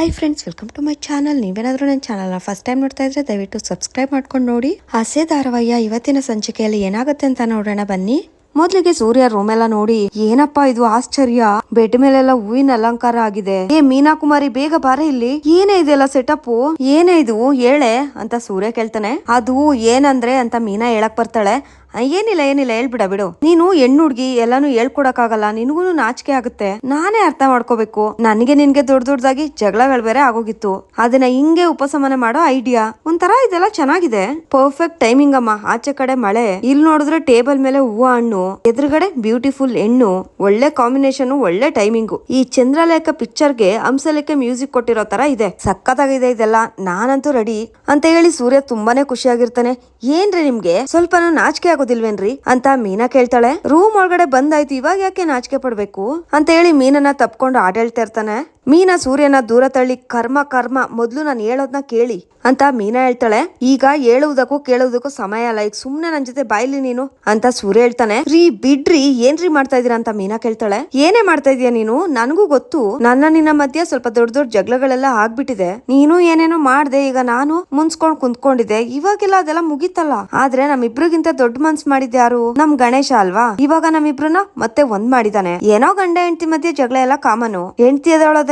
Hi friends welcome to my channel ನೀವೇನಾದ್ರೂ ನನ್ನ ಚಾನಲ್ನ ಫಸ್ಟ್ ಟೈಮ್ ನೋಡ್ತಾ ಇದ್ರೆ ದಯವಿಟ್ಟು ಸಬ್ಸ್ಕ್ರೈಬ್ ಮಾಡ್ಕೊಂಡು ನೋಡಿ. ಹಸೆ ಧಾರಾವಾಹಿಯ ಇವತ್ತಿನ ಸಂಚಿಕೆಯಲ್ಲಿ ಏನಾಗುತ್ತೆ ಅಂತ ನೋಡೋಣ ಬನ್ನಿ. ಮೊದ್ಲಿಗೆ ಸೂರ್ಯ ರೂಮ್ ಎಲ್ಲ ನೋಡಿ, ಏನಪ್ಪಾ ಇದು ಆಶ್ಚರ್ಯ? ಬೆಡ್ ಮೇಲೆಲ್ಲ ಹೂವಿನ ಅಲಂಕಾರ ಆಗಿದೆ. ಏ ಮೀನಾ ಕುಮಾರಿ ಬೇಗ ಬಾರ ಇಲ್ಲಿ. ಏನೇ ಇದೆಲ್ಲ ಸೆಟಪ್ ಏನೇ ಇದು? ಹೇಳೆ, ಅಂತ ಸೂರ್ಯ ಕೇಳ್ತಾನೆ. ಅದು ಏನಂದ್ರೆ? ಅಂತ ಮೀನಾ ಹೇಳಕ್ ಬರ್ತಾಳೆ. ಏನಿಲ್ಲ ಏನಿಲ್ಲ, ಹೇಳ್ಬಿಡ ಬಿಡು. ನೀನು ಹೆಣ್ಣು ಹುಡ್ಗಿ ಎಲ್ಲಾನು ಹೇಳ್ಕೊಡಕ್ಕಾಗಲ್ಲ. ನಿನಗೂ ನಾಚಿಕೆ ಆಗುತ್ತೆ. ನಾನೇ ಅರ್ಥ ಮಾಡ್ಕೋಬೇಕು. ನನಗೆ ನಿನ್ಗೆ ದೊಡ್ಡ ದೊಡ್ಡದಾಗಿ ಜಗಳಗಳು ಬೇರೆ ಆಗೋಗಿತ್ತು. ಅದನ್ನ ಹಿಂಗೆ ಉಪಸಮನೆ ಮಾಡೋ ಐಡಿಯಾ. ಒಂಥರ ಇದೆಲ್ಲ ಚೆನ್ನಾಗಿದೆ. ಪರ್ಫೆಕ್ಟ್ ಟೈಮಿಂಗ್ ಅಮ್ಮ. ಆಚೆ ಕಡೆ ಮಳೆ. ಇಲ್ಲಿ ನೋಡಿದ್ರೆ ಟೇಬಲ್ ಮೇಲೆ ಹೂವ ಹಣ್ಣು. ಎದುರುಗಡೆ ಬ್ಯೂಟಿಫುಲ್ ಹೆಣ್ಣು. ಒಳ್ಳೆ ಕಾಂಬಿನೇಷನ್ ಒಳ್ಳೆ ಟೈಮಿಂಗು ಈ ಚಂದ್ರಲೇಖ ಪಿಕ್ಚರ್ಗೆ ಹಂಸಲೇಖ ಮ್ಯೂಸಿಕ್ ಕೊಟ್ಟಿರೋ ತರ ಇದೆ. ಸಖತ್ತಾಗಿದೆ ಇದೆಲ್ಲ. ನಾನಂತೂ ರೆಡಿ ಅಂತ ಹೇಳಿ ಸೂರ್ಯ ತುಂಬಾನೇ ಖುಷಿಯಾಗಿರ್ತಾನೆ. ಏನ್ರಿ ನಿಮ್ಗೆ? ಸ್ವಲ್ಪನೂ ನಾಚಿಕೆ ಆಗೋದಿಲ್ವೇನ್ರಿ ಅಂತ ಮೀನಾ ಕೇಳ್ತಾಳೆ. ರೂಮ್ ಒಳಗಡೆ ಬಂದಾಯ್ತು ಇವಾಗ ಯಾಕೆ ನಾಚಿಕೆ ಪಡ್ಬೇಕು? ಅಂತ ಹೇಳಿ ಮೀನನ್ನ ತಪ್ಕೊಂಡು ಆಟ ಹೇಳ್ತಾ ಇರ್ತಾನೆ. ಮೀನಾ ಸೂರ್ಯನ ದೂರ ತಳ್ಳಿ ಕರ್ಮ ಕರ್ಮ, ಮೊದ್ಲು ನಾನು ಹೇಳೋದ್ನ ಕೇಳಿ ಅಂತ ಮೀನಾ ಹೇಳ್ತಾಳೆ. ಈಗ ಹೇಳುವುದಕ್ಕೂ ಕೇಳುವುದಕ್ಕೂ ಸಮಯ ಅಲ್ಲ ಈಗ ಸುಮ್ನೆ ನನ್ ಜೊತೆ ಬಾಯ್ಲಿ ನೀನು ಅಂತ ಸೂರ್ಯ ಹೇಳ್ತಾನೆ. ರೀ, ಬಿಡ್ರಿ, ಏನ್ರಿ ಮಾಡ್ತಾ ಇದೀರಾ ಅಂತ ಮೀನಾ ಕೇಳ್ತಾಳೆ. ಏನೇ ಮಾಡ್ತಾ ಇದೀಯ ನೀನು? ನನಗೂ ಗೊತ್ತು. ನನ್ನ ನಿನ್ನ ಮಧ್ಯೆ ಸ್ವಲ್ಪ ದೊಡ್ಡ ದೊಡ್ಡ ಜಗಳಗಳೆಲ್ಲ ಆಗ್ಬಿಟ್ಟಿದೆ. ನೀನು ಏನೇನೋ ಮಾಡ್ದೆ, ಈಗ ನಾನು ಮುನ್ಸ್ಕೊಂಡ್ ಕುಂತ್ಕೊಂಡಿದ್ದೆ. ಇವಾಗೆಲ್ಲ ಅದೆಲ್ಲ ಮುಗಿತಲ್ಲ. ಆದ್ರೆ ನಮ್ಮಿಬ್ರಿಗಿಂತ ದೊಡ್ಡ ಮನ್ಸ್ ಮಾಡಿದ್ ಯಾರು? ನಮ್ ಗಣೇಶ ಅಲ್ವಾ? ಇವಾಗ ನಮ್ಮಿಬ್ರನ್ನ ಮತ್ತೆ ಒಂದ್ ಮಾಡಿದಾನೆ. ಏನೋ ಗಂಡ, ಹೆಂಡತಿ ಮಧ್ಯೆ ಜಗಳ ಎಲ್ಲ ಕಾಮನು. ಹೆಂಡತಿ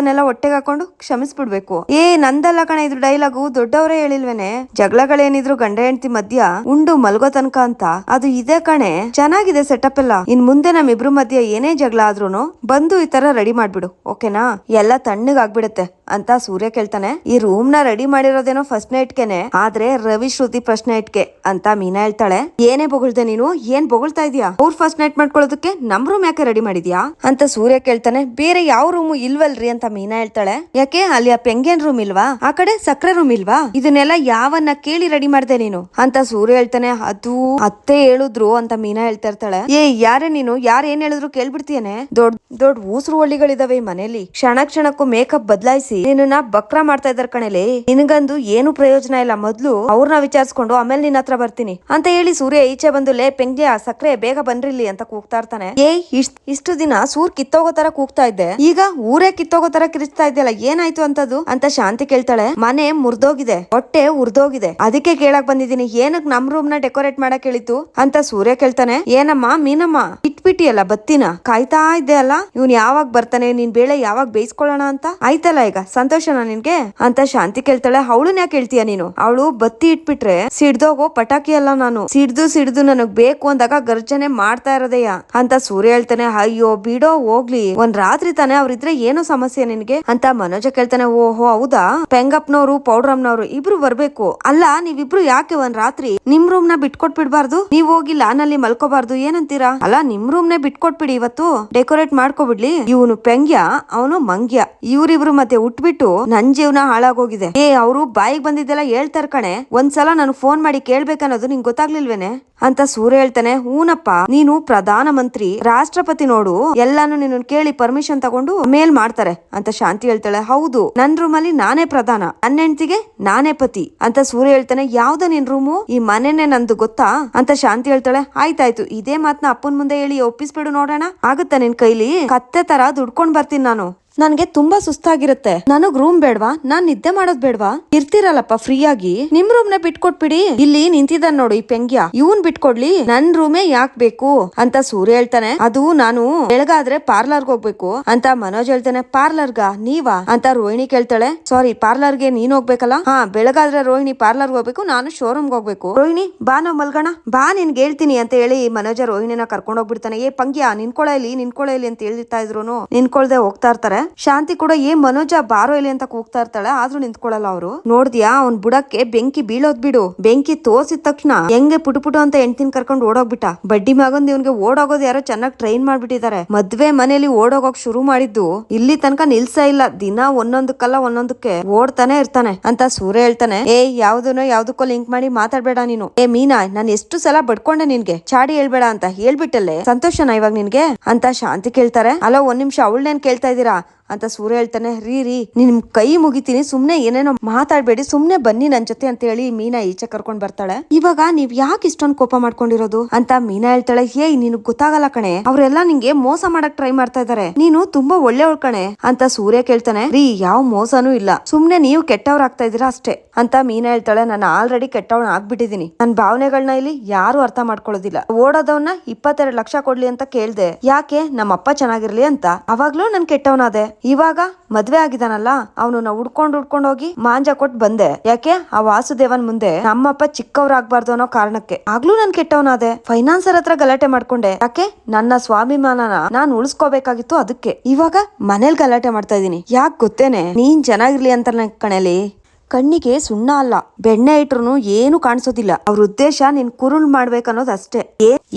ಅದನ್ನೆಲ್ಲ ಹೊಟ್ಟೆಗೆ ಹಾಕೊಂಡು ಕ್ಷಮಿಸ್ಬಿಡ್ಬೇಕು. ಏ ನಂದಲ್ಲ ಕಣ ಇದ್ರ ಡೈಲಾಗು ದೊಡ್ಡವರೇ ಹೇಳಿಲ್ವೇನೆ? ಜಗಳಗಳೇನಿದ್ರು ಗಂಡ ಹೆಂಡತಿ ಮಧ್ಯ ಉಂಡು ಮಲ್ಗೋ ತನಕ ಅಂತ. ಅದು ಇದೆ ಕಣೆ. ಚೆನ್ನಾಗಿದೆ ಸೆಟಪ್ ಎಲ್ಲ. ಇನ್ ಮುಂದೆ ನಮ್ಮಿಬ್ರು ಮಧ್ಯ ಏನೇ ಜಗಳ ಆದ್ರೂನು ಬಂದು ಈ ತರ ರೆಡಿ ಮಾಡ್ಬಿಡು ಓಕೆನಾ ಎಲ್ಲ ತಣ್ಣಗ್ ಆಗ್ಬಿಡುತ್ತೆ ಅಂತ ಸೂರ್ಯ ಕೇಳ್ತಾನೆ. ಈ ರೂಮ್ನ ರೆಡಿ ಮಾಡಿರೋದೇನೋ ಫಸ್ಟ್ ನೈಟ್ಗೆನೆ ಆದ್ರೆ ರವಿ ಶ್ರುತಿ ಫಸ್ಟ್ ನೈಟ್ಗೆ ಅಂತ ಮೀನಾ ಹೇಳ್ತಾಳೆ. ಏನೇ ಬೊಗಳ್ದೆ ನೀನು, ಏನ್ ಬೊಗಳ್ತಾ ಇದೀಯಾ? ಅವ್ರ ಫಸ್ಟ್ ನೈಟ್ ಮಾಡ್ಕೊಳ್ಳೋದಕ್ಕೆ ನಮ್ ರೂಮ್ ಯಾಕೆ ರೆಡಿ ಮಾಡಿದ್ಯಾ? ಅಂತ ಸೂರ್ಯ ಕೇಳ್ತಾನೆ. ಬೇರೆ ಯಾವ ರೂಮು ಇಲ್ವಲ್ರಿ ಅಂತ ಮೀನಾ ಹೇಳ್ತಾಳೆ. ಯಾಕೆ? ಅಲ್ಲಿ ಆ ಪೆಂಗೇನ್ ರೂಮ್ ಇಲ್ವಾ? ಆ ಕಡೆ ಸಕ್ಕರೆ ರೂಮ್ ಇಲ್ವಾ? ಇದನ್ನೆಲ್ಲ ಯಾವನ್ನ ಕೇಳಿ ರೆಡಿ ಮಾಡ್ದೆ ನೀನು? ಅಂತ ಸೂರ್ಯ ಹೇಳ್ತಾನೆ. ಅದು ಅತ್ತೆ ಹೇಳಿದ್ರು ಅಂತ ಮೀನಾ ಹೇಳ್ತಾ ಇರ್ತಾಳೆ. ಏ, ಯಾರೇ ನೀನು? ಯಾರ ಏನ್ ಹೇಳಿದ್ರು ಕೇಳ್ಬಿಡ್ತೀಯನೆ? ದೊಡ್ಡ ದೊಡ್ಡ ಊಸರು ಒಳ್ಳಿಗಳಿದಾವೆ ಈ ಮನೇಲಿ. ಕ್ಷಣ ಕ್ಷಣಕ್ಕೂ ಮೇಕಪ್ ಬದಲಾಯಿಸಿ ನಿನ್ನ ಬಕ್ರ ಮಾಡ್ತಾ ಇದಾರೆ ಕಣೆಲೆ. ನಿನಗಂದು ಏನು ಪ್ರಯೋಜನ ಇಲ್ಲ. ಮೊದ್ಲು ಅವ್ರನ್ನ ವಿಚಾರಿಸ್ಕೊಂಡು ಆಮೇಲೆ ನಿನ್ನ ಹತ್ರ ಬರ್ತೀನಿ. ಅಂತ ಹೇಳಿ ಸೂರ್ಯ ಈಚೆ ಬಂದು, ಲೇ ಪೆಂಗ್ಯ, ಸಕ್ರೆ ಬೇಗ ಬನ್ರಿಲಿ ಅಂತ ಕೂಗ್ತಾ ಇರ್ತಾನೆ. ಏ ಇಷ್ಟ್, ಇಷ್ಟು ದಿನ ಸೂರ್ ಕಿತ್ತೋಗೋ ತರ ಕೂಗ್ತಾ ಇದ್ದೆ. ಈಗ ಊರೇ ಕಿತ್ತೋಗೋ ತರ ಕಿರಿಸ್ತಾ ಇದೆಯಲ್ಲ, ಏನಾಯ್ತು ಅಂತದು? ಅಂತ ಶಾಂತಿ ಕೇಳ್ತಾಳೆ. ಮನೆ ಮುರ್ದೋಗಿದೆ, ಹೊಟ್ಟೆ ಉರ್ದೋಗಿದೆ. ಅದಕ್ಕೆ ಕೇಳಕ್ ಬಂದಿದ್ದೀನಿ, ಏನಕ್ ನಮ್ ರೂಮ್ನ ಡೆಕೋರೇಟ್ ಮಾಡಕ್ ಹೇಳಿತು ಅಂತ ಸೂರ್ಯ ಕೇಳ್ತಾನೆ. ಏನಮ್ಮ, ಮೀನಮ್ಮ? ಇಟ್ಬಿಟ್ಟಿಯಲ್ಲ ಬತ್ತಿನ? ಕಾಯ್ತಾ ಇದ್ದೆ ಅಲ್ಲ? ಇವ್ನ್ ಯಾವಾಗ ಬರ್ತಾನೆ? ನಿನ್ ಬೇಳೆ ಯಾವಾಗ ಬೇಯಿಸ್ಕೊಳ್ಳೋಣ ಅಂತ? ಆಯ್ತಲ್ಲ ಈಗ ಸಂತೋಷನಾ ನಿನ್ಗೆ? ಅಂತ ಶಾಂತಿ ಕೇಳ್ತಾಳೆ. ಅವಳನ್ನ ಯಾಕೆ ಹೇಳ್ತೀಯ ನೀನು? ಅವಳು ಬತ್ತಿ ಇಟ್ಬಿಟ್ರೆ ಸಿಡ್ದೋಗೋ ಪಟಾಕಿ ಅಲ್ಲ ನಾನು. ಸಿಡ್ದು ಸಿಡ್ದು ನನಗ್ ಬೇಕು ಅಂದಾಗ ಗರ್ಜನೆ ಮಾಡ್ತಾ ಇರೋದಯ್ಯ ಅಂತ ಸೂರ್ಯ ಹೇಳ್ತಾನೆ. ಅಯ್ಯೋ, ಬಿಡೋ, ಹೋಗ್ಲಿ. ಒಂದ್ ರಾತ್ರಿ ತಾನೆ ಅವ್ರಿದ್ರೆ ಏನು ಸಮಸ್ಯೆ ನಿನ್ಗೆ? ಅಂತ ಮನೋಜ ಕೇಳ್ತಾನೆ. ಓಹೋ, ಹೌದಾ? ಪೆಂಗಪ್ನವ್ರು, ಪೌಡ್ರಮ್ನವ್ರು ಇಬ್ರು ಬರ್ಬೇಕು. ಅಲ್ಲ, ನೀವಿಬ್ರು ಯಾಕೆ ಒಂದ್ ರಾತ್ರಿ ನಿಮ್ ರೂಮ್ನ ಬಿಟ್ಕೊಟ್ಬಿಡ್ಬಾರ್ದು? ನೀವ್ ಹೋಗಿ ಲಾನಲ್ಲಿ ಮಲ್ಕೋಬಾರ್ದು. ಏನಂತೀರಾ? ಅಲ್ಲ, ನಿಮ್ ರೂಮ್ ನೇ ಬಿಟ್ಕೊಟ್ಬಿಡಿ ಇವತ್ತು. ಡೆಕೋರೇಟ್ ಮಾಡ್ಕೊಬಿಡ್ಲಿ. ಇವನು ಪೆಂಗ್ಯ, ಅವನು ಮಂಗ್ಯ. ಇವ್ರಿಬ್ರು ಮತ್ತೆ ಉಟ್ಬಿಟ್ಟು ನನ್ ಜೀವನ ಹಾಳಾಗೋಗಿದೆ. ಏ, ಅವರು ಬಾಯಿಗೆ ಬಂದಿದ್ದೆಲ್ಲ ಹೇಳ್ತಾರ ಕಣೆ. ಒಂದ್ಸಲ ನಾನು ಫೋನ್ ಮಾಡಿ ಕೇಳ್ಬೇಕನ್ನೋದು ನಿಂಗೆ ಗೊತ್ತಾಗ್ಲಿಲ್ವೇನೆ? ಅಂತ ಸೂರ್ಯ ಹೇಳ್ತಾನೆ. ಹೂನಪ್ಪ, ನೀನು ಪ್ರಧಾನ ಮಂತ್ರಿ ರಾಷ್ಟ್ರಪತಿ ನೋಡು. ಎಲ್ಲಾನು ನಿನ್ನ ಕೇಳಿ ಪರ್ಮಿಷನ್ ತಗೊಂಡು ಮೇಲ್ ಮಾಡ್ತಾರೆ ಅಂತ ಶಾಂತಿ ಹೇಳ್ತಾಳೆ. ಹೌದು, ನನ್ ರೂಮಲ್ಲಿ ನಾನೇ ಪ್ರಧಾನ. ನನ್ನ ಹೆಂಡತಿಗೆ ನಾನೇ ಪತಿ ಅಂತ ಸೂರ್ಯ ಹೇಳ್ತಾನೆ. ಯಾವ್ದ ನಿನ್ ರೂಮು? ಈ ಮನೆನೆ ನಂದು ಗೊತ್ತಾ? ಅಂತ ಶಾಂತಿ ಹೇಳ್ತಾಳೆ. ಆಯ್ತಾಯ್ತು, ಇದೇ ಮಾತ್ನ ಅಪ್ಪನ್ ಮುಂದೆ ಹೇಳಿ ಒಪ್ಪಿಸ್ಬಿಡು ನೋಡೋಣ. ಆಗುತ್ತಾ ನಿನ್ ಕೈಲಿ? ಕತ್ತೆ ತರ ದುಡ್ಕೊಂಡ್ ಬರ್ತೀನಿ ನಾನು. ನನ್ಗೆ ತುಂಬಾ ಸುಸ್ತಾಗಿರುತ್ತೆ. ನನಗ್ ರೂಮ್ ಬೇಡ್ವಾ? ನಾನ್ ನಿದ್ದೆ ಮಾಡೋದ್ ಬೇಡ್ವಾ? ಇರ್ತಿರಲ್ಲಪ್ಪ ಫ್ರೀ ಆಗಿ ನಿಮ್ ರೂಮ್ನ ಬಿಟ್ಕೊಟ್ಬಿಡಿ. ಇಲ್ಲಿ ನಿಂತಿದ್ದಾನ್ ನೋಡು ಈ ಪೆಂಗ್ಯ. ಇವನ್ ಬಿಟ್ಕೊಡ್ಲಿ. ನನ್ ರೂಮೇ ಯಾಕ್ ಬೇಕು? ಅಂತ ಸೂರ್ಯ ಹೇಳ್ತಾನೆ. ಅದು ನಾನು ಬೆಳಗಾದ್ರೆ ಪಾರ್ಲರ್ಗ್ ಹೋಗ್ಬೇಕು ಅಂತ ಮನೋಜ್ ಹೇಳ್ತಾನೆ. ಪಾರ್ಲರ್ಗ ನೀವಾ? ಅಂತ ರೋಹಿಣಿ ಕೇಳ್ತಾಳೆ. ಸಾರಿ ಪಾರ್ಲರ್ಗೆ ನೀನ್ ಹೋಗ್ಬೇಕಲ್ಲ? ಹಾ, ಬೆಳಗಾದ್ರೆ ರೋಹಿಣಿ ಪಾರ್ಲರ್ಗ್ ಹೋಗ್ಬೇಕು, ನಾನು ಶೋರೂಮ್ಗೆ ಹೋಗ್ಬೇಕು. ರೋಹಿಣಿ, ಬಾ ನಾವ್ ಮಲ್ಗಣ. ಬಾ, ನಿನ್ಗೆ ಹೇಳ್ತೀನಿ. ಅಂತ ಹೇಳಿ ಮನೋಜ ರೋಹಿಣಿನ ಕರ್ಕೊಂಡ್ ಹೋಗ್ಬಿಡ್ತಾನೆ. ಏ ಪಂಗ್ಯ ನಿನ್ಕೊಳ ಇಲ್ಲಿ ನಿನ್ಕೊಳ ಇಲ್ಲಿ ಅಂತ ಹೇಳ್ತಾ ಇದ್ರು. ನಿನ್ಕೊಳ್ದೆ ಹೋಗ್ತಾ ಇರ್ತಾರೆ. ಶಾಂತಿ ಕೂಡ ಏ ಮನೋಜ ಬಾರೋ ಇಲ್ಲಿ ಅಂತ ಕೂಗ್ತಾ ಇರ್ತಾಳೆ, ಆದ್ರೂ ನಿಂತ್ಕೊಳ್ಳಲ್ಲ ಅವರು. ನೋಡ್ದಿಯಾ, ಅವ್ನ್ ಬುಡಕ್ಕೆ ಬೆಂಕಿ ಬೀಳೋದ್ ಬಿಡು. ಬೆಂಕಿ ತೋರ್ಸಿದ ತಕ್ಷಣ ಹೆಂಗೆ ಪುಟು ಅಂತ ಹೆಂಡ್ತಿನ ಕರ್ಕೊಂಡು ಓಡೋಗ್ಬಿಟ್ಟ. ಬಡ್ಡಿ ಮಗಂದ್ ಇವ್ನಿಗೆ ಓಡೋಗೋದು ಯಾರೋ ಚೆನ್ನಾಗಿ ಟ್ರೈನ್ ಮಾಡ್ಬಿಟ್ಟಿದ್ದಾರೆ ಮದ್ವೆ ಮನೇಲಿ ಓಡೋಗೋಕ್ ಶುರು ಮಾಡಿದ್ದು ಇಲ್ಲಿ ತನಕ ನಿಲ್ಸ ಇಲ್ಲ. ದಿನ ಒಂದೊಂದಕ್ಕಲ್ಲ ಒಂದೊಂದಕ್ಕೆ ಓಡ್ತಾನೆ ಇರ್ತಾನೆ ಅಂತ ಸೂರ್ಯ ಹೇಳ್ತಾನೆ. ಏ, ಯಾವ್ದನೋ ಯಾವ್ದಕ್ಕೋ ಲಿಂಕ್ ಮಾಡಿ ಮಾತಾಡ್ಬೇಡ ನೀನು. ಏ, ಮೀನಾ, ನಾನು ಎಷ್ಟು ಸಲ ಬಡ್ಕೊಂಡೆ ನಿನ್ಗೆ? ಚಾಡಿ ಹೇಳ್ಬೇಡ ಅಂತ ಹೇಳ್ಬಿಟ್ಟಲ್ಲೇ. ಸಂತೋಷನಾ ಇವಾಗ ನಿನ್ಗೆ? ಅಂತ ಶಾಂತಿ ಕೇಳ್ತಾರೆ. ಅಲ್ಲ ಒಂದ್ ನಿಮಿಷ ಅವಳನ್ನೇನ್ ಕೇಳ್ತಾ ಇದೀರಾ ಅಂತ ಸೂರ್ಯ ಹೇಳ್ತಾನೆ, ರೀ ರೀ ನಿಮ್ ಕೈ ಮುಗಿತೀನಿ, ಸುಮ್ನೆ ಏನೇನೋ ಮಾತಾಡ್ಬೇಡಿ, ಸುಮ್ನೆ ಬನ್ನಿ ನನ್ ಜೊತೆ ಅಂತ ಹೇಳಿ ಮೀನಾ ಈಚೆ ಕರ್ಕೊಂಡ್ ಬರ್ತಾಳೆ. ಇವಾಗ ನೀವ್ ಯಾಕೆ ಇಷ್ಟೊಂದು ಕೋಪ ಮಾಡ್ಕೊಂಡಿರೋದು? ಅಂತ ಮೀನಾ ಹೇಳ್ತಾಳೆ, ಹೇ, ನಿನಗ್ ಗೊತ್ತಾಗಲ್ಲ ಕಣೆ, ಅವ್ರೆಲ್ಲಾ ನಿಂಗೆ ಮೋಸ ಮಾಡಕ್ ಟ್ರೈ ಮಾಡ್ತಾ ಇದಾರೆ, ನೀನು ತುಂಬಾ ಒಳ್ಳೆ ಕಣೆ ಅಂತ ಸೂರ್ಯ ಕೇಳ್ತಾನೆ. ರೀ, ಯಾವ ಮೋಸನೂ ಇಲ್ಲ, ಸುಮ್ನೆ ನೀವು ಕೆಟ್ಟವ್ರ ಆಗ್ತಾ ಇದೀರಾ ಅಷ್ಟೇ ಅಂತ ಮೀನಾ ಹೇಳ್ತಾಳೆ. ನಾನು ಆಲ್ರೆಡಿ ಕೆಟ್ಟವ್ನ ಆಗ್ಬಿಟ್ಟಿದೀನಿ ನನ್ ಭಾವನೆಗಳನ್ನ ಇಲ್ಲಿ ಯಾರು ಅರ್ಥ ಮಾಡ್ಕೊಳ್ಳೋದಿಲ್ಲ, ಓಡೋದವ್ನ ಇಪ್ಪತ್ತೆರಡು ಲಕ್ಷ ಕೊಡ್ಲಿ ಅಂತ ಕೇಳ್ದೆ, ಯಾಕೆ ನಮ್ಮ ಅಪ್ಪ ಚೆನ್ನಾಗಿರ್ಲಿ ಅಂತ, ಅವಾಗ್ಲೂ ನನ್ ಕೆಟ್ಟವನಾದೆ ಇವಾಗ ಮದ್ವೆ ಆಗಿದಾನಲ್ಲ ಅವನು ನಾವು ಹುಡ್ಕೊಂಡ್ ಹುಡ್ಕೊಂಡ್ ಹೋಗಿ ಮಾಂಜ ಕೊಟ್ ಬಂದೆ. ಯಾಕೆ? ಆ ವಾಸುದೇವನ್ ಮುಂದೆ ನಮ್ಮಪ್ಪ ಚಿಕ್ಕವ್ರಾಗ್ಬಾರ್ದು ಅನ್ನೋ ಕಾರಣಕ್ಕೆ. ಆಗ್ಲೂ ನನ್ ಕೆಟ್ಟವನಾದೆ. ಫೈನಾನ್ಸರ್ ಹತ್ರ ಗಲಾಟೆ ಮಾಡ್ಕೊಂಡೆ. ಯಾಕೆ? ನನ್ನ ಸ್ವಾಭಿಮಾನನ ನಾನ್ ಉಳಿಸ್ಕೋಬೇಕಾಗಿತ್ತು ಅದಕ್ಕೆ. ಇವಾಗ ಮನೇಲಿ ಗಲಾಟೆ ಮಾಡ್ತಾ ಇದೀನಿ ಯಾಕೆ ಗೊತ್ತೇನೆ? ನೀನ್ ಚೆನ್ನಾಗಿರ್ಲಿ ಅಂತ ಕಣಲಿ. ಕಣ್ಣಿಗೆ ಸುಣ್ಣ ಅಲ್ಲ, ಬೆಣ್ಣೆ ಇಟ್ರು ಏನು ಕಾಣಿಸೋದಿಲ್ಲ. ಅವ್ರ ಉದ್ದೇಶ ನೀನ್ ಕುರುಳ್ ಮಾಡ್ಬೇಕನ್ನೋದು ಅಷ್ಟೇ.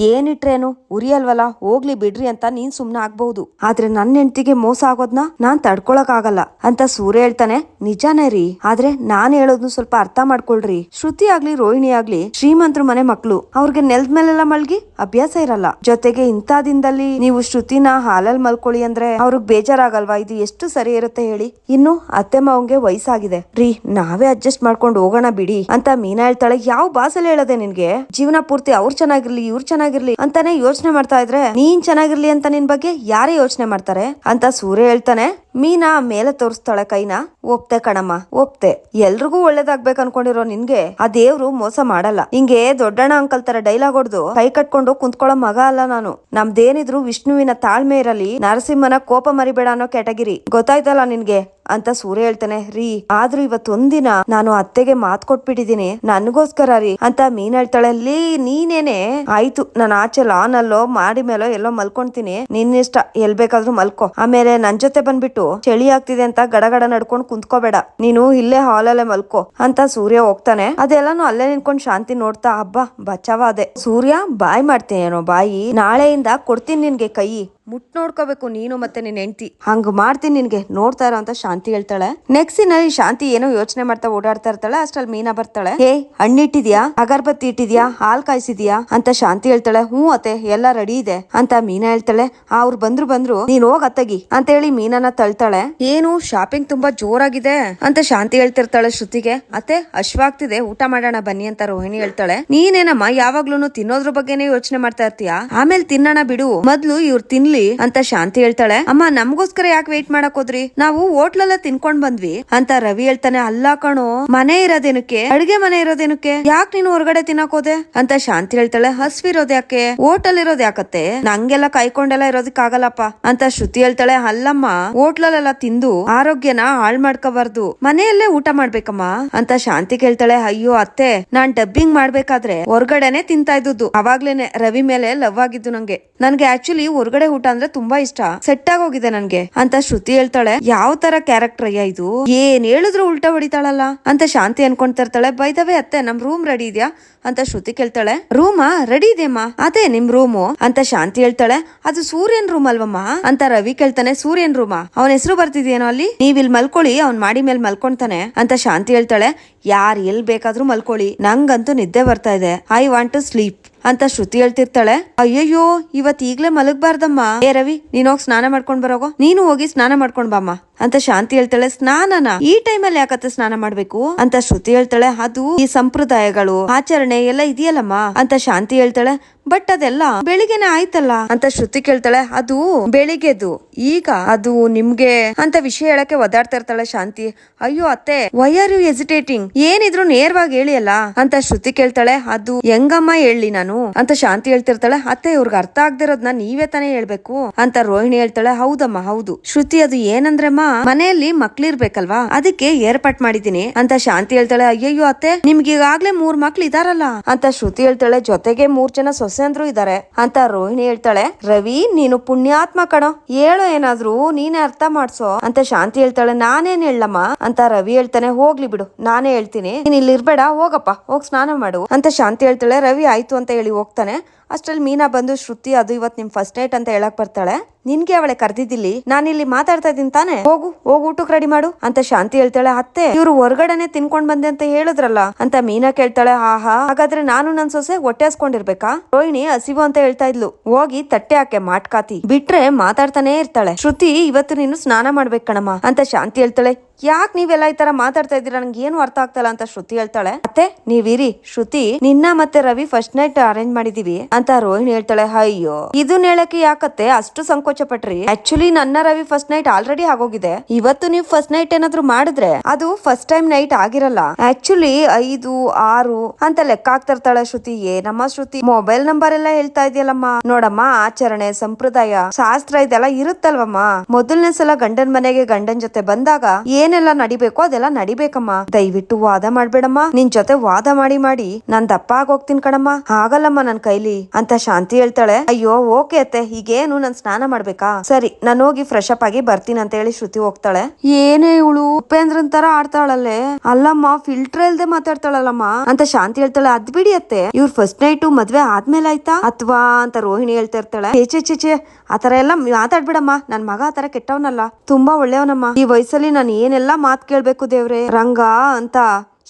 ಏನಿಟ್ರೇನು ಉರಿಯಲ್ವಲ್ಲ, ಹೋಗ್ಲಿ ಬಿಡ್ರಿ ಅಂತ ನೀನ್ ಸುಮ್ನ ಆಗ್ಬಹುದು. ಆದ್ರೆ ನನ್ನ ಹೆಂಡತಿಗೆ ಮೋಸ ಆಗೋದ್ನ ನಾನ್ ತಡ್ಕೊಳಕ್ ಆಗಲ್ಲ ಅಂತ ಸೂರ್ಯ ಹೇಳ್ತಾನೆ. ನಿಜಾನೇ ರೀ. ಆದ್ರೆ ನಾನ್ ಹೇಳೋದ್ನು ಸ್ವಲ್ಪ ಅರ್ಥ ಮಾಡ್ಕೊಳ್ರಿ. ಶ್ರುತಿ ಆಗ್ಲಿ, ರೋಹಿಣಿ ಆಗ್ಲಿ, ಶ್ರೀಮಂತ್ರ ಮನೆ ಮಕ್ಳು, ಅವ್ರಿಗೆ ನೆಲದ ಮೇಲೆಲ್ಲ ಮಲ್ಗಿ ಅಭ್ಯಾಸ ಇರಲ್ಲ. ಜೊತೆಗೆ ಇಂಥ ದಿನದಲ್ಲಿ ನೀವು ಶ್ರುತಿನ ಹಾಲಲ್ ಮಲ್ಕೊಳ್ಳಿ ಅಂದ್ರೆ ಅವ್ರಿಗೆ ಬೇಜಾರಾಗಲ್ವಾ? ಇದು ಎಷ್ಟು ಸರಿ ಇರುತ್ತೆ ಹೇಳಿ. ಇನ್ನು ಅತ್ತೆ ಮಾವಂಗೆ ವಯಸ್ಸಾಗಿದೆ. ರೀ ನಾವೇ ಅಡ್ಜಸ್ಟ್ ಮಾಡ್ಕೊಂಡು ಹೋಗೋಣ ಬಿಡಿ ಅಂತ ಮೀನಾ ಹೇಳ್ತಾಳೆ. ಯಾವ ಬಾಸಲ್ಲಿ ಹೇಳದೆ ನಿನ್ಗೆ? ಜೀವನ ಪೂರ್ತಿ ಅವ್ರು ಚೆನ್ನಾಗಿರ್ಲಿ, ಇವ್ರು ಚೆನ್ನಾಗಿರ್ಲಿ ಅಂತಾನೆ ಯೋಚನೆ ಮಾಡ್ತಾ ಇದ್ರೆ ನೀನ್ ಚೆನ್ನಾಗಿರ್ಲಿ ಅಂತ ನಿನ್ ಬಗ್ಗೆ ಯಾರೇ ಯೋಚನೆ ಮಾಡ್ತಾರೆ? ಅಂತ ಸೂರ್ಯ ಹೇಳ್ತಾನೆ. ಮೀನಾ ಮೇಲೆ ತೋರಿಸ್ತಾಳೆ ಕೈನ. ಒಪ್ತೆ ಕಣಮ್ಮ, ಒಪ್ತೆ. ಎಲ್ರಿಗೂ ಒಳ್ಳೇದಾಗ್ಬೇಕು ಅನ್ಕೊಂಡಿರೋ ನಿನ್ಗೆ. ಆ ದೇವ್ರು ಮೋಸ ಮಾಡಲ್ಲ. ಹಿಂಗೆ ದೊಡ್ಡಣ್ಣ ಅಂಕಲ್ ತರ ಡೈಲಾಗ್ ಹೊಡ್ದು ಕೈ ಕಟ್ಕೊಂಡು ಕುಂತ್ಕೊಳ್ಳೋ ಮಗ ಅಲ್ಲ ನಾನು. ನಮ್ದೇನಿದ್ರು ವಿಷ್ಣುವಿನ ತಾಳ್ಮೆ ಇರಲಿ, ನರಸಿಂಹನ ಕೋಪ ಮರಿಬೇಡ ಅನ್ನೋ ಕ್ಯಾಟಗಿರಿ ಗೊತ್ತಾಯ್ತಲ್ಲ ನಿನ್ಗೆ? ಅಂತ ಸೂರ್ಯ ಹೇಳ್ತಾನೆ, ರೀ, ಆದ್ರೂ ಇವತ್ತೊಂದಿನ ನಾನು ಅತ್ತೆಗೆ ಮಾತ್ ಕೊಟ್ಬಿಟ್ಟಿದೀನಿ ನನ್ಗೋಸ್ಕರ ರೀ, ಅಂತ ಮೀನ್ ಹೇಳ್ತಾಳೆ. ಲೀ, ನೀನೇನೆ? ಆಯ್ತು, ನಾನು ಆಚೆ ಲಾನ್ ಅಲ್ಲೋ ಮಾಡಿ ಮೇಲೋ ಎಲ್ಲೋ ಮಲ್ಕೊಂತೀನಿ. ನಿನ್ನಿಷ್ಟ ಎಲ್ ಬೇಕಾದ್ರೂ ಮಲ್ಕೋ. ಆಮೇಲೆ ನನ್ ಜೊತೆ ಬಂದ್ಬಿಟ್ಟು ಚಳಿ ಆಗ್ತಿದೆ ಅಂತ ಗಡಗಡ ನಡ್ಕೊಂಡ್ ಕುಂತ್ಕೋಬೇಡ. ನೀನು ಇಲ್ಲೇ ಹಾಲಲ್ಲೇ ಮಲ್ಕೋ, ಅಂತ ಸೂರ್ಯ ಹೋಗ್ತಾನೆ. ಅದೆಲ್ಲಾನು ಅಲ್ಲೇ ನಿಂತ್ಕೊಂಡ್ ಶಾಂತಿ ನೋಡ್ತಾ ಹಬ್ಬ ಬಚಾವ ಅದೇ ಸೂರ್ಯ, ಬಾಯ್ ಮಾಡ್ತೀನೇನೋ ಬಾಯಿ. ನಾಳೆಯಿಂದ ಕೊಡ್ತೀನಿ ನಿನ್ಗೆ ಕೈ. ಮುಟ್ ನೋಡ್ಕೋಬೇಕು ನೀನು ಮತ್ತೆ ನಿನ್ ಹೆಂಡತಿ. ಹಂಗ್ ಮಾಡ್ತೀನಿ ನಿನ್ಗೆ, ನೋಡ್ತಾ ಇರೋ ಅಂತ ಶಾಂತಿ ಹೇಳ್ತಾಳೆ. ನೆಕ್ಸ್ಟ್ ಸೀನಲ್ಲಿ ಶಾಂತಿ ಏನೋ ಯೋಚನೆ ಮಾಡ್ತಾ ಓಡಾಡ್ತಾ ಇರ್ತಾಳೆ, ಅಷ್ಟ್ರಲ್ಲಿ ಮೀನಾ ಬರ್ತಾಳೆ. ಹೇ, ಹಣ್ಣಿಟ್ಟಿದ್ಯಾ? ಅಗರ್ಬತ್ತಿ ಇಟ್ಟಿದ್ಯಾ ಹಾಲ್ ಕಾಯಿಸಿದ್ಯಾ? ಅಂತ ಶಾಂತಿ ಹೇಳ್ತಾಳೆ. ಹ್ಞೂ ಅತ್ತೆ, ಎಲ್ಲ ರೆಡಿ ಇದೆ ಅಂತ ಮೀನಾ ಹೇಳ್ತಾಳೆ. ಅವ್ರು ಬಂದ್ರು ಬಂದ್ರು, ನೀನ್ ಹೋಗ್ ಅತ್ತಗಿ ಅಂತ ಹೇಳಿ ಮೀನಾನ ತಳ್ತಾಳೆ. ಏನು ಶಾಪಿಂಗ್ ತುಂಬಾ ಜೋರಾಗಿದೆ ಅಂತ ಶಾಂತಿ ಹೇಳ್ತಿರ್ತಾಳೆ ಶ್ರುತಿಗೆ. ಅತ್ತೆ, ಅಶ್ವಾಗ್ತಿದೆ, ಊಟ ಮಾಡೋಣ ಬನ್ನಿ ಅಂತ ರೋಹಿಣಿ ಹೇಳ್ತಾಳೆ. ನೀನೇನಮ್ಮ ಯಾವಾಗ್ಲೂ ತಿನ್ನೋದ್ರ ಬಗ್ಗೆನೇ ಯೋಚನೆ ಮಾಡ್ತಾ ಇರ್ತೀಯಾ? ಆಮೇಲೆ ತಿನ್ನೋಣ ಬಿಡು, ಮೊದ್ಲು ಇವ್ರು ತಿನ್ಲಿ ಅಂತ ಶಾಂತಿ ಹೇಳ್ತಾಳೆ. ಅಮ್ಮ, ನಮಗೋಸ್ಕರ ಯಾಕೆ ವೇಟ್ ಮಾಡಕ್ ಹೋದ್ರಿ? ನಾವು ಹೋಟ್ಲಲ್ಲ ತಿನ್ಕೊಂಡ್ ಬಂದ್ವಿ. ಅಂತ ರವಿ ಹೇಳ್ತಾನೆ, ಅಲ್ಲ ಕಣೋ, ಮನೆ ಇರೋದೇನಕ್ಕೆ? ಅಡಿಗೆ ಮನೆ ಇರೋದೇನಕ್ಕೆ? ಯಾಕೆ ನೀನು ಹೊರಗಡೆ ತಿನ್ನಕ್ ಹೋದೆ? ಅಂತ ಶಾಂತಿ ಹೇಳ್ತಾಳೆ ಹಸ್ವಿರೋದ್ ಯಾಕೆ? ಹೋಟೆಲ್ ಇರೋದ್ ಯಾಕತ್ತೆ? ನಂಗೆಲ್ಲ ಕಾಯ್ಕೊಂಡೆಲ್ಲ ಇರೋದಕ್ ಆಗಲ್ಲಪ್ಪ ಅಂತ ಶ್ರುತಿ ಹೇಳ್ತಾಳೆ, ಅಲ್ಲಮ್ಮ, ಹೋಟ್ಲಲ್ಲೆಲ್ಲ ತಿಂದು ಆರೋಗ್ಯನ ಹಾಳ್ ಮಾಡ್ಕೋಬಾರ್ದು. ಮನೆಯಲ್ಲೇ ಊಟ ಮಾಡ್ಬೇಕಮ್ಮ. ಅಂತ ಶಾಂತಿ ಕೇಳ್ತಾಳೆ, ಅಯ್ಯೋ ಅತ್ತೆ, ನಾನ್ ಡಬ್ಬಿಂಗ್ ಮಾಡ್ಬೇಕಾದ್ರೆ ಹೊರ್ಗಡೆನೆ ತಿಂತಾ ಇದ್ದುದು ಅವಾಗ್ಲೇನೆ ರವಿ ಮೇಲೆ ಲವ್ ಆಗಿದ್ದು ನಂಗೆ. ನನ್ಗೆ ಆಕ್ಚುಲಿ ಹೊರಗಡೆ ಅಂದ್ರೆ ತುಂಬಾ ಇಷ್ಟ. ಸೆಟ್ ಆಗೋಗಿದೆ ನನ್ಗೆ. ಅಂತ ಶ್ರುತಿ ಹೇಳ್ತಾಳೆ, ಯಾವ ತರ ಕ್ಯಾರೆಕ್ಟರ್ ಅಯ್ಯ ಇದು? ಏನ್ ಹೇಳಿದ್ರು ಉಲ್ಟಾ ಹೊಡಿತಾಳಲ್ಲ? ಅಂತ ಶಾಂತಿ ಅನ್ಕೊಂತಾ ಇರ್ತಾಳೆ ಬೈದವೇ ಅತ್ತೆ, ನಮ್ ರೂಮ್ ರೆಡಿ ಇದ್ಯಾ? ಅಂತ ಶ್ರುತಿ ಕೇಳ್ತಾಳೆ ರೂಮಾ ರೆಡಿ ಇದೆಯಮ್ಮ. ಅದೇ, ನಿಮ್ ರೂಮು ಅಂತ ಶಾಂತಿ ಹೇಳ್ತಾಳೆ, ಅದು ಸೂರ್ಯನ್ ರೂಮ್ ಅಲ್ವಮ್ಮ? ಅಂತ ರವಿ ಕೇಳ್ತಾನೆ, ಸೂರ್ಯನ್ ರೂಮ ಅವನ ಹೆಸರು ಬರ್ತಿದ್ಯೇನೋ ಅಲ್ಲಿ? ನೀವ್ ಇಲ್ಲಿ ಮಲ್ಕೊಳ್ಳಿ, ಅವ್ನ್ ಮಾಡಿ ಮೇಲೆ ಮಲ್ಕೊಂತಾನೆ. ಅಂತ ಶಾಂತಿ ಹೇಳ್ತಾಳೆ, ಯಾರ್ ಎಲ್ ಬೇಕಾದ್ರೂ ಮಲ್ಕೊಳ್ಳಿ. ನಂಗಂತೂ ನಿದ್ದೆ ಬರ್ತಾ ಇದೆ. ಐ ವಾಂಟ್ ಟು ಸ್ಲೀಪ್ ಅಂತ ಶ್ರುತಿ ಹೇಳ್ತಿರ್ತಾಳೆ. ಅಯ್ಯಯ್ಯೋ, ಇವತ್ ಈಗ್ಲೇ ಮಲಗ್ಬಾರ್ದಮ್ಮ. ಏ ರವಿ, ನೀನ್ ಹೋಗಿ ಸ್ನಾನ ಮಾಡ್ಕೊಂಡ್ ಬರೋಗೋ? ನೀನು ಹೋಗಿ ಸ್ನಾನ ಮಾಡ್ಕೊಂಡ್ ಬಾಮ್ಮ. ಅಂತ ಶಾಂತಿ ಹೇಳ್ತಾಳೆ, ಸ್ನಾನನ, ಈ ಟೈಮಲ್ಲಿ ಯಾಕತ್ತ ಸ್ನಾನ ಮಾಡ್ಬೇಕು? ಅಂತ ಶ್ರುತಿ ಹೇಳ್ತಾಳೆ, ಅದು ಈ ಸಂಪ್ರದಾಯಗಳು, ಆಚರಣೆ ಎಲ್ಲ ಇದೆಯಲ್ಲಮ್ಮ? ಅಂತ ಶಾಂತಿ ಹೇಳ್ತಾಳೆ, ಬಟ್ ಅದೆಲ್ಲ ಬೆಳಿಗ್ಗೆನೆ ಆಯ್ತಲ್ಲ? ಅಂತ ಶ್ರುತಿ ಕೇಳ್ತಾಳೆ, ಅದು ಬೆಳಿಗ್ಗೆದು, ಈಗ ಅದು ನಿಮ್ಗೆ? ಅಂತ ವಿಷಯ ಹೇಳಕ್ಕೆ ಒದಾಡ್ತಾ ಇರ್ತಾಳೆ ಶಾಂತಿ, ಅಯ್ಯೋ ಅತ್ತೆ ವೈ ಆರ್ ಯು ಎಸಿಟೇಟಿಂಗ್ ಏನಿದ್ರು ನೇರವಾಗಿ ಹೇಳಿ ಅಲ್ಲ ಅಂತ ಶ್ರುತಿ ಕೇಳ್ತಾಳೆ, ಅದು ಹೆಂಗಮ್ಮ ಹೇಳಿ ನಾನು? ಅಂತ ಶಾಂತಿ ಹೇಳ್ತಿರ್ತಾಳೆ, ಅತ್ತೆ, ಇವ್ರಿಗೆ ಅರ್ಥ ಆಗ್ದಿರೋದ್ನ ನೀವೇ ತಾನೇ ಹೇಳ್ಬೇಕು? ಅಂತ ರೋಹಿಣಿ ಹೇಳ್ತಾಳೆ, ಹೌದಮ್ಮ, ಹೌದು. ಶ್ರುತಿ, ಅದು ಏನಂದ್ರಮ್ಮ? ಮನೆಯಲ್ಲಿ ಮಕ್ಳಿರ್ಬೇಕಲ್ವಾ? ಅದಕ್ಕೆ ಏರ್ಪಾಟ್ ಮಾಡಿದೀನಿ ಅಂತ ಶಾಂತಿ ಹೇಳ್ತಾಳೆ, ಅಯ್ಯಯ್ಯೋ ಅತ್ತೆ ನಿಮ್ಗೆ ಈಗಾಗ್ಲೇ ಮೂರ್ ಮಕ್ಳು ಇದಾರಲ್ಲ? ಅಂತ ಶ್ರುತಿ ಹೇಳ್ತಾಳೆ, ಜೊತೆಗೆ ಮೂರ್ ಜನ ಸೊಸೆಂದ್ರು ಇದಾರೆ. ಅಂತ ರೋಹಿಣಿ ಹೇಳ್ತಾಳೆ, ರವಿ, ನೀನು ಪುಣ್ಯಾತ್ಮ ಕಣೋ. ಹೇಳೋ ಏನಾದ್ರು ನೀನೇ ಅರ್ಥ ಮಾಡ್ಸೋ. ಅಂತ ಶಾಂತಿ ಹೇಳ್ತಾಳೆ, ನಾನೇನ್ ಹೇಳಮ್ಮ? ಅಂತ ರವಿ ಹೇಳ್ತಾನೆ, ಹೋಗ್ಲಿ ಬಿಡು, ನಾನೇ ಹೇಳ್ತೀನಿ. ನೀನ್ ಇಲ್ಲಿ ಇರ್ಬೇಡ ಹೋಗಪ್ಪ, ಹೋಗ್ ಸ್ನಾನ ಮಾಡು. ಅಂತ ಶಾಂತಿ ಹೇಳ್ತಾಳೆ, ರವಿ, ಆಯ್ತು ಅಂತ ಹೇಳಿ ಹೋಗ್ತಾನೆ. ಅಷ್ಟ್ರಲ್ಲಿ ಮೀನಾ ಬಂದು ಶ್ರುತಿ, ಅದು ಇವತ್ ನಿಮ್ ಫಸ್ಟ್ ನೈಟ್ ಅಂತ ಹೇಳಕ್ ಬರ್ತಾಳೆ. ನಿನ್ಗೆ ಅವಳೆ ಕರ್ದಿದ್ದಿಲ್ಲಿ? ನಾನಿಲ್ಲಿ ಮಾತಾಡ್ತಾ ಇದ್ದೀನಿ ತಾನೆ? ಹೋಗು ಹೋಗು, ಊಟಕ್ಕೆ ರೆಡಿ ಮಾಡು ಅಂತ ಶಾಂತಿ ಹೇಳ್ತಾಳೆ. ಅತ್ತೆ, ಇವ್ರು ಹೊರಗಡೆನೆ ತಿನ್ಕೊಂಡ್ ಬಂದೆ ಅಂತ ಹೇಳಿದ್ರಲ್ಲ? ಅಂತ ಮೀನಾ ಕೇಳ್ತಾಳೆ. ಆಹಾ, ಹಾಗಾದ್ರೆ ನಾನು ನನ್ ಸೊಸೆ ಹೊಟ್ಟೆ ಹಸ್ಕೊಂಡಿರ್ಬೇಕಾ ರೋಹಿಣಿ ಹಸಿವು ಅಂತ ಹೇಳ್ತಾ ಇದ್ಲು. ಹೋಗಿ ತಟ್ಟೆ ಹಾಕೆ ಮಾಟ್ಕಾತಿ. ಬಿಟ್ರೆ ಮಾತಾಡ್ತಾನೆ ಇರ್ತಾಳೆ. ಶ್ರುತಿ, ಇವತ್ತು ನೀನು ಸ್ನಾನ ಮಾಡ್ಬೇಕಣಮ್ಮ ಅಂತ ಶಾಂತಿ ಹೇಳ್ತಾಳೆ. ಯಾಕ್ ನೀವೆಲ್ಲ ಈ ತರ ಮಾತಾಡ್ತಾ ಇದ್ದೀರಾ? ನಂಗೆ ಏನು ಅರ್ಥ ಆಗ್ತಲ್ಲ ಅಂತ ಶ್ರುತಿ ಹೇಳ್ತಾಳೆ. ಮತ್ತೆ, ನೀವಿರಿ, ಶ್ರುತಿ, ನಿನ್ನ ಮತ್ತೆ ರವಿ ಫಸ್ಟ್ ನೈಟ್ ಅರೇಂಜ್ ಮಾಡಿದೀವಿ ಅಂತ ರೋಹಿಣಿ ಹೇಳ್ತಾಳೆ. ಅಯ್ಯೋ ಇದನ್ನ ಹೇಳಕ್ಕೆ ಯಾಕತ್ತೆ? ಅಷ್ಟು ಸಂಕೋಚ ಪಟ್ರಿ ಆಕ್ಚುಲಿ ನನ್ನ ರವಿ ಫಸ್ಟ್ ನೈಟ್ ಆಲ್ರೆಡಿ ಆಗೋಗಿದೆ. ಇವತ್ತು ನೀವು ಫಸ್ಟ್ ನೈಟ್ ಏನಾದ್ರು ಮಾಡಿದ್ರೆ ಅದು ಫಸ್ಟ್ ಟೈಮ್ ನೈಟ್ ಆಗಿರಲ್ಲ. ಆಕ್ಚುಲಿ ಐದು, ಆರು ಅಂತ ಲೆಕ್ಕ ಹಾಕ್ತಿರ್ತಾಳೆ ಶ್ರುತಿ. ಏನಮ್ಮ ಶ್ರುತಿ? ಮೊಬೈಲ್ ನಂಬರ್ ಎಲ್ಲ ಹೇಳ್ತಾ ಇದೆಯಲ್ಲಮ್ಮ. ನೋಡಮ್ಮ, ಆಚರಣೆ, ಸಂಪ್ರದಾಯ, ಶಾಸ್ತ್ರ ಇದೆಲ್ಲ ಇರುತ್ತಲ್ವಮ್ಮ. ಮೊದಲನೇ ಸಲ ಗಂಡನ್ ಮನೆಗೆ ಗಂಡನ್ ಜೊತೆ ಬಂದಾಗ ಏನೆಲ್ಲ ನಡಿಬೇಕೋ ಅದೆಲ್ಲ ನಡಿಬೇಕಮ್ಮ. ದಯವಿಟ್ಟು ವಾದ ಮಾಡ್ಬೇಡಮ್ಮ. ನಿನ್ ಜೊತೆ ವಾದ ಮಾಡಿ ಮಾಡಿ ನಾನ್ ದಪ್ಪ ಆಗೋಗ್ತೀನಿ ಕಣಮ್ಮ. ಆಗಲ್ಲಮ್ಮ ನನ್ ಕೈಲಿ. ಅಂತ ಶಾಂತಿ ಹೇಳ್ತಾಳೆ. ಅಯ್ಯೋ, ಓಕೆ ಅತ್ತೆ. ಈಗೇನು ನಾನ್ ಸ್ನಾನ ಮಾಡ್ಬೇಕಾ? ಸರಿ, ನಾನು ಹೋಗಿ ಫ್ರೆಶ್ ಅಪ್ ಆಗಿ ಬರ್ತೀನಿ ಅಂತ ಹೇಳಿ ಶ್ರುತಿ ಹೋಗ್ತಾಳೆ. ಏನೇ ಇವಳು, ಉಪೇಂದ್ರನ್ ತರ ಆಡ್ತಾಳಲ್ಲೇ. ಅಲ್ಲಮ್ಮ ಫಿಲ್ಟರ್ ಇಲ್ದೆ ಮಾತಾಡ್ತಾಳಲ್ಲಮ್ಮ. ಅಂತ ಶಾಂತಿ ಹೇಳ್ತಾಳೆ. ಅದ್ ಬಿಡಿ ಅತ್ತೆ. ಇವ್ರ ಫಸ್ಟ್ ನೈಟ್ ಮದ್ವೆ ಆದ್ಮೇಲೆ ಆಯ್ತಾ? ಅಥವಾ ಅಂತ ರೋಹಿಣಿ ಹೇಳ್ತಾ ಇರ್ತಾಳೆ. ಚೇಚೆ ಚೇ ಆತರ ಎಲ್ಲ ಮಾತಾಡ್ಬಿಡಮ್ಮ. ನನ್ ಮಗ ಆತರ ಕೆಟ್ಟವನಲ್ಲ. ತುಂಬಾ ಒಳ್ಳೆಯವನಮ್ಮ. ಈ ವಯಸ್ಸಲ್ಲಿ ನಾನು ಏನೆಲ್ಲಾ ಮಾತ್ ಕೇಳಬೇಕು ದೇವ್ರೆ ರಂಗ ಅಂತ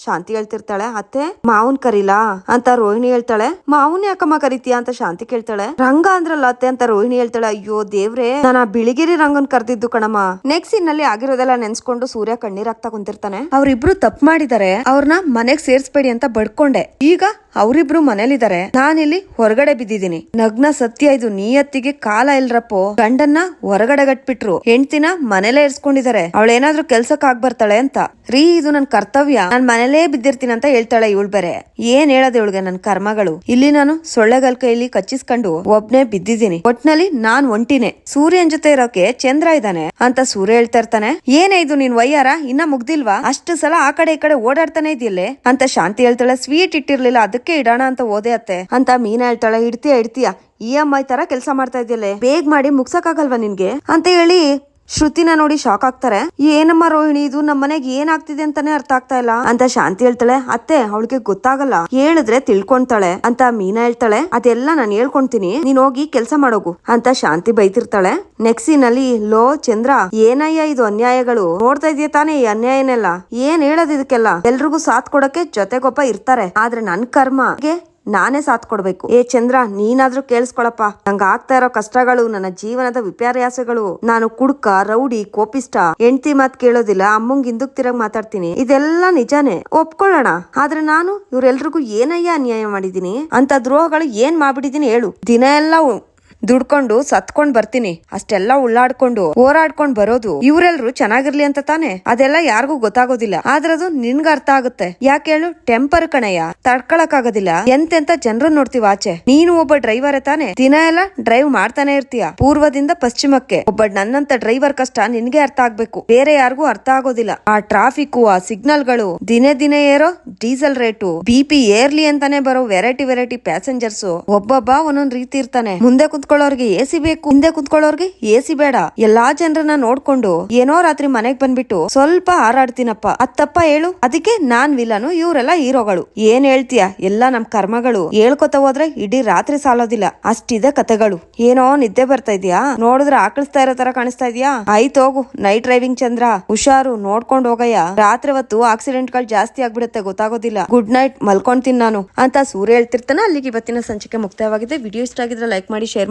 ಶಾಂತಿ ಹೇಳ್ತಿರ್ತಾಳೆ, ಅತ್ತೆ, ಮಾವನ್ ಕರೀಲಾ? ಅಂತ ರೋಹಿಣಿ ಹೇಳ್ತಾಳೆ. ಮಾವನ್ ಯಾಕಮ್ಮ ಕರಿತೀಯ? ಅಂತ ಶಾಂತಿ ಕೇಳ್ತಾಳೆ. ರಂಗ ಅಂದ್ರಲ್ಲ ಅತ್ತೆ, ಅಂತ ರೋಹಿಣಿ ಹೇಳ್ತಾಳೆ. ಅಯ್ಯೋ ದೇವ್ರೆ, ನಾನು ಬಿಳಿಗಿರಿ ರಂಗನ್ ಕರ್ದಿದ್ದು ಕಣಮ್ಮ. ನೆಕ್ಸ್ಟ್ ಇನ್ನಲ್ಲಿ ಆಗಿರೋದೆಲ್ಲ ನೆನ್ಸ್ಕೊಂಡು ಸೂರ್ಯ ಕಣ್ಣೀರಾಗ್ತಾ ಕುಂತಿರ್ತಾನೆ. ಅವ್ರಿಬ್ರು ತಪ್ಪು ಮಾಡಿದಾರೆ. ಅವ್ರನ್ನ ಮನೆಗ್ ಸೇರ್ಸ್ಬೇಡಿ ಅಂತ ಬಡ್ಕೊಂಡೆ. ಈಗ ಅವರಿಬ್ರು ಮನೇಲಿದ್ದಾರೆ ನಾನಿಲ್ಲಿ ಹೊರಗಡೆ ಬಿದ್ದಿದ್ದೀನಿ. ನಗ್ನ ಸತ್ಯ ಇದು. ನಿಯತ್ತಿಗೆ ಕಾಲ ಇಲ್ರಪ್ಪೋ. ಗಂಡನ್ನ ಹೊರಗಡೆ ಗಟ್ಬಿಟ್ರು. ಹೆಂಡ್ತಿನ ಮನೇಲೆ ಇರ್ಸ್ಕೊಂಡಿದ್ದಾರೆ ಅವಳೇನಾದ್ರೂ ಕೆಲ್ಸಕ್ ಬರ್ತಾಳೆ ಅಂತ. ರೀ, ಇದು ನನ್ ಕರ್ತವ್ಯ. ನಾನ್ ಮನೇಲೇ ಬಿದ್ದಿರ್ತೀನಿ ಅಂತ ಹೇಳ್ತಾಳೆ ಇವಳು ಬೇರೆ. ಏನ್ ಹೇಳೋದು ಇವಳಿಗೆ ನನ್ ಕರ್ಮಗಳು? ಇಲ್ಲಿ ನಾನು ಸೊಳ್ಳೆಗಲ್ ಕೈಲಿ ಕಚ್ಚಿಸ್ಕೊಂಡು ಒಬ್ನೇ ಬಿದ್ದಿದ್ದೀನಿ. ಒಟ್ನಲ್ಲಿ ನಾನ್ ಒಂಟಿನೇ. ಸೂರ್ಯನ್ ಜೊತೆ ಇರೋಕೆ ಚಂದ್ರ ಇದ್ದಾನೆ ಅಂತ ಸೂರ್ಯ ಹೇಳ್ತಾ ಇರ್ತಾನೆ. ಏನೇ ಇದು ನೀನ್ ವಯ್ಯಾರ ಇನ್ನ ಮುಗ್ದಿಲ್ವಾ? ಅಷ್ಟು ಸಲ ಆ ಕಡೆ ಈ ಕಡೆ ಓಡಾಡ್ತಾನೆ ಇದೆಯಲ್ಲೇ? ಅಂತ ಶಾಂತಿ ಹೇಳ್ತಾಳೆ. ಸ್ವೀಟ್ ಇಟ್ಟಿರ್ಲಿಲ್ಲ, ಅದಕ್ಕೆ ಇಡೋಣ ಅಂತ ಓದೆ ಅತ್ತೆ ಅಂತ ಮೀನಾ ಹೇಳ್ತಾಳೆ. ಇಡ್ತೀಯ ಇಡ್ತೀಯ? ಇ ಎಂ ಐ ತರ ಕೆಲಸ ಮಾಡ್ತಾ ಇದೆಯಲ್ಲೇ? ಬೇಗ ಮಾಡಿ ಮುಗ್ಸಕ್ಕಾಗಲ್ವಾ ನಿನ್ಗೆ? ಅಂತ ಹೇಳಿ ಶ್ರುತಿನ ನೋಡಿ ಶಾಕ್ ಆಗ್ತಾರೆ. ಏನಮ್ಮ ರೋಹಿಣಿ, ಇದು ನಮ್ಮ ಮನೆಗೆ ಏನಾಗ್ತಿದೆ ಅಂತಾನೆ ಅರ್ಥ ಆಗ್ತಾ ಇಲ್ಲ. ಅಂತ ಶಾಂತಿ ಹೇಳ್ತಾಳೆ, ಅತ್ತೆ, ಅವಳಿಗೆ ಗೊತ್ತಾಗಲ್ಲ. ಹೇಳಿದ್ರೆ ತಿಳ್ಕೊಂತಾಳೆ. ಅಂತ ಮೀನಾ ಹೇಳ್ತಾಳೆ, ಅದೆಲ್ಲ ನಾನು ಹೇಳ್ಕೊಂತೀನಿ. ನೀನ್ ಹೋಗಿ ಕೆಲ್ಸ ಮಾಡೋಗು. ಅಂತ ಶಾಂತಿ ಬೈತಿರ್ತಾಳೆ. ನೆಕ್ಸ್ಟ್ ಸೀನಲ್ಲಿ ಲೋ, ಚಂದ್ರ, ಏನಯ್ಯ ಇದು ಅನ್ಯಾಯಗಳು? ನೋಡ್ತಾ ಇದೆಯಾ ತಾನೇ ಈ ಅನ್ಯಾಯನೆಲ್ಲ? ಏನ್ ಹೇಳೋದು ಇದಕ್ಕೆಲ್ಲ? ಎಲ್ರಿಗೂ ಸಾಥ್ ಕೊಡಕ್ಕೆ ಜೊತೆಗೊಪ್ಪ ಇರ್ತಾರೆ. ಆದ್ರೆ ನನ್ ಕರ್ಮಗೆ ನಾನೇ ಸಾಥ್ ಕೊಡ್ಬೇಕು. ಏ ಚಂದ್ರ, ನೀನಾದ್ರೂ ಕೇಳಿಸ್ಕೊಳಪ್ಪ. ನಂಗ ಆಗ್ತಾ ಇರೋ ಕಷ್ಟಗಳು, ನನ್ನ ಜೀವನದ ವಿಪರ್ಯಾಸಗಳು ನಾನು ಕುಡ್ಕ, ರೌಡಿ ಕೋಪಿಷ್ಟ ಹೆಂಡತಿ ಮಾತ್ ಕೇಳೋದಿಲ್ಲ, ಅಮ್ಮಂಗ್ ಹಿಂದಕ್ ತಿರಗ್ ಮಾತಾಡ್ತೀನಿ. ಇದೆಲ್ಲ ನಿಜಾನೇ. ಒಪ್ಕೊಳ್ಳೋಣ. ಆದ್ರೆ ನಾನು ಇವ್ರೆಲ್ರಿಗೂ ಏನಯ್ಯ ಅನ್ಯಾಯ ಮಾಡಿದೀನಿ ಅಂತ ದ್ರೋಹಗಳು ಏನ್ ಮಾಡ್ಬಿಟ್ಟಿದೀನಿ ಹೇಳು. ದಿನ ಎಲ್ಲ ದುಡ್ಕೊಂಡು ಸತ್ಕೊಂಡ್ ಬರ್ತೀನಿ. ಅಷ್ಟೆಲ್ಲ ಉಳ್ಳಾಡ್ಕೊಂಡು ಹೋರಾಡ್ಕೊಂಡ್ ಬರೋದು ಇವರೆಲ್ರು ಚೆನ್ನಾಗಿರ್ಲಿ ಅಂತ ತಾನೆ? ಅದೆಲ್ಲ ಯಾರಿಗೂ ಗೊತ್ತಾಗೋದಿಲ್ಲ. ಆದ್ರೆ ಅದು ನಿನ್ಗ ಅರ್ಥ ಆಗುತ್ತೆ. ಯಾಕೆ ಹೇಳು? ಟೆಂಪರ್ ಕಣಯ್ಯ. ತಡ್ಕೊಳಕ್ ಆಗೋದಿಲ್ಲ ಎಂತೆಂತ ಜನರು ನೋಡ್ತೀವ ಆಚೆ. ನೀನು ಒಬ್ಬ ಡ್ರೈವರ್ ತಾನೆ? ದಿನ ಎಲ್ಲ ಡ್ರೈವ್ ಮಾಡ್ತಾನೆ ಇರ್ತೀಯ. ಪೂರ್ವದಿಂದ ಪಶ್ಚಿಮಕ್ಕೆ. ಒಬ್ಬ ನನ್ನಂತ ಡ್ರೈವರ್ ಕಷ್ಟ ನಿನ್ಗೆ ಅರ್ಥ ಆಗ್ಬೇಕು. ಬೇರೆ ಯಾರಿಗೂ ಅರ್ಥ ಆಗೋದಿಲ್ಲ. ಆ ಟ್ರಾಫಿಕ್ ಆ ಸಿಗ್ನಲ್ಗಳು, ದಿನೇ ದಿನೇ ಏರೋ ಡೀಸೆಲ್ ರೇಟು, ಬಿ ಪಿ ಏರ್ಲಿ ಅಂತಾನೆ ಬರೋ ವೆರೈಟಿ ವೆರೈಟಿ ಪ್ಯಾಸೆಂಜರ್ಸ್ ಒಬ್ಬೊಬ್ಬ ಒಂದೊಂದ್ ರೀತಿ ಇರ್ತಾನೆ. ಮುಂದೆ ಕುತ್ಕೊಳ್ಳೋರ್ಗೆ ಎ ಸಿ ಬೇಕು. ಹಿಂದೆ ಕುತ್ಕೊಳ್ಳೋರ್ಗೆ ಎ ಸಿ ಬೇಡ. ಎಲ್ಲಾ ಜನರನ್ನ ನೋಡ್ಕೊಂಡು ಏನೋ ರಾತ್ರಿ ಮನೆಗ್ ಬಂದ್ಬಿಟ್ಟು ಸ್ವಲ್ಪ ಹಾರಾಡ್ತೀನಪ್ಪ. ಅತ್ತಪ್ಪ ಹೇಳು. ಅದಕ್ಕೆ ನಾನ್ ವಿಲನು, ಇವರೆಲ್ಲ ಹೀರೋಗಳು. ಏನ್ ಹೇಳ್ತೀಯ? ಎಲ್ಲಾ ನಮ್ ಕರ್ಮಗಳು. ಹೇಳ್ಕೊತ ಹೋದ್ರೆ ಇಡೀ ರಾತ್ರಿ ಸಾಲೋದಿಲ್ಲ. ಅಷ್ಟಿದೆ ಕತೆಗಳು ಏನೋ ನಿದ್ದೆ ಬರ್ತಾ ಇದೀಯಾ? ನೋಡಿದ್ರೆ ಆಕಳಿಸ್ತಾ ಇರೋ ತರ ಕಾಣಿಸ್ತಾ ಇದೀಯಾ? ಆಯ್ತು ಹೋಗು. Night driving Chandra. ಹುಷಾರು, ನೋಡ್ಕೊಂಡು ಹೋಗಯ್ಯ. ರಾತ್ರಿ ಹೊತ್ತು ಆಕ್ಸಿಡೆಂಟ್ಗಳು ಜಾಸ್ತಿ ಆಗ್ಬಿಡುತ್ತೆ, ಗೊತ್ತಾಗೋದಿಲ್ಲ. ಗುಡ್ ನೈಟ್, ಮಲ್ಕೊಂತೀನಿ ನಾನು. ಅಂತ ಸೂರ್ಯ ಹೇಳ್ತಿರ್ತಾನೆ. ಅಲ್ಲಿಗೆ ಇವತ್ತಿನ ಸಂಚಿಕೆ ಮುಕ್ತಾಯವಾಗಿದೆ. ವಿಡಿಯೋ ಇಷ್ಟ ಆಗಿದ್ರೆ ಲೈಕ್ ಮಾಡಿ, ಶೇರ್